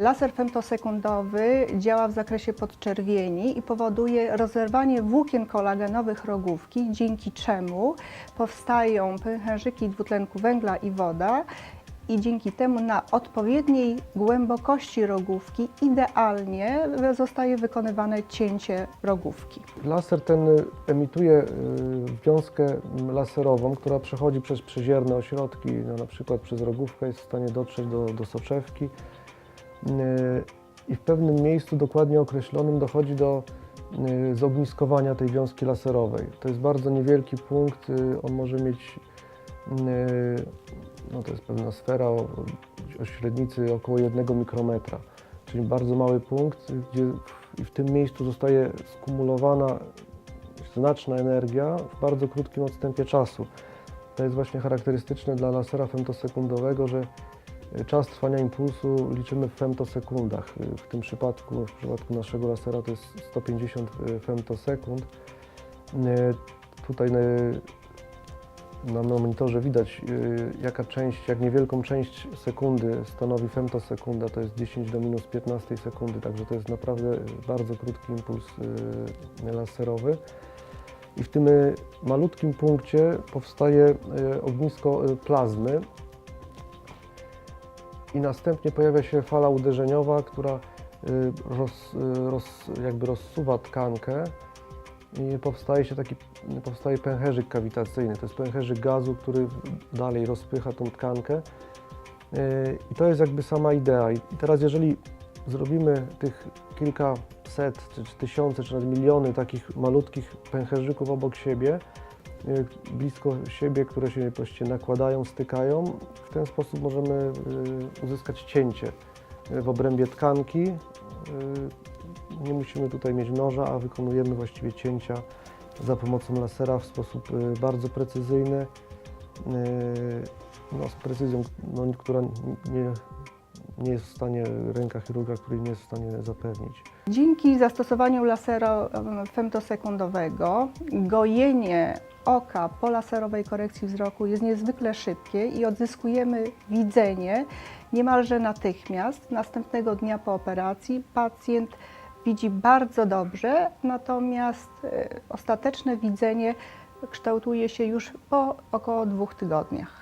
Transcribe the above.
Laser femtosekundowy działa w zakresie podczerwieni i powoduje rozerwanie włókien kolagenowych rogówki, dzięki czemu powstają pęcherzyki dwutlenku węgla i woda i dzięki temu na odpowiedniej głębokości rogówki idealnie zostaje wykonywane cięcie rogówki. Laser ten emituje y, wiązkę laserową, która przechodzi przez przezierne ośrodki, no, na przykład przez rogówkę jest w stanie dotrzeć do, do soczewki i w pewnym miejscu dokładnie określonym dochodzi do y, zogniskowania tej wiązki laserowej. To jest bardzo niewielki punkt, y, on może mieć, y, no to jest pewna sfera o, o średnicy około 1 mikrometra, czyli bardzo mały punkt, gdzie w, w tym miejscu zostaje skumulowana znaczna energia w bardzo krótkim odstępie czasu. To jest właśnie charakterystyczne dla lasera femtosekundowego, że y, czas trwania impulsu liczymy w femtosekundach. Y, W tym przypadku, w przypadku naszego lasera to jest 150 femtosekund. Y, Tutaj y, na na monitorze widać, y, jaka część, jak niewielką część sekundy stanowi femtosekunda, to jest 10 do minus 15 sekundy, także to jest naprawdę bardzo krótki impuls y, laserowy. I w tym y, malutkim punkcie powstaje y, ognisko y, plazmy i następnie pojawia się fala uderzeniowa, która y, roz, y, roz, jakby rozsuwa tkankę i powstaje się taki, powstaje pęcherzyk kawitacyjny. To jest pęcherzyk gazu, który dalej rozpycha tą tkankę. Yy, I to jest jakby sama idea. I teraz jeżeli zrobimy tych kilkaset, czy, czy tysiące, czy nawet miliony takich malutkich pęcherzyków obok siebie, blisko siebie, które się właściwie nakładają, stykają, w ten sposób możemy yy, uzyskać cięcie yy, w obrębie tkanki. Nie musimy tutaj mieć noża, a wykonujemy właściwie cięcia za pomocą lasera w sposób y, bardzo precyzyjny, y, no, z precyzją, no, która nie, nie jest w stanie ręka chirurga, której nie jest w stanie zapewnić. Dzięki zastosowaniu lasera em, femtosekundowego gojenie oka po laserowej korekcji wzroku jest niezwykle szybkie i odzyskujemy widzenie niemalże natychmiast. Następnego dnia po operacji pacjent widzi bardzo dobrze, natomiast e, ostateczne widzenie kształtuje się już po około dwóch tygodniach.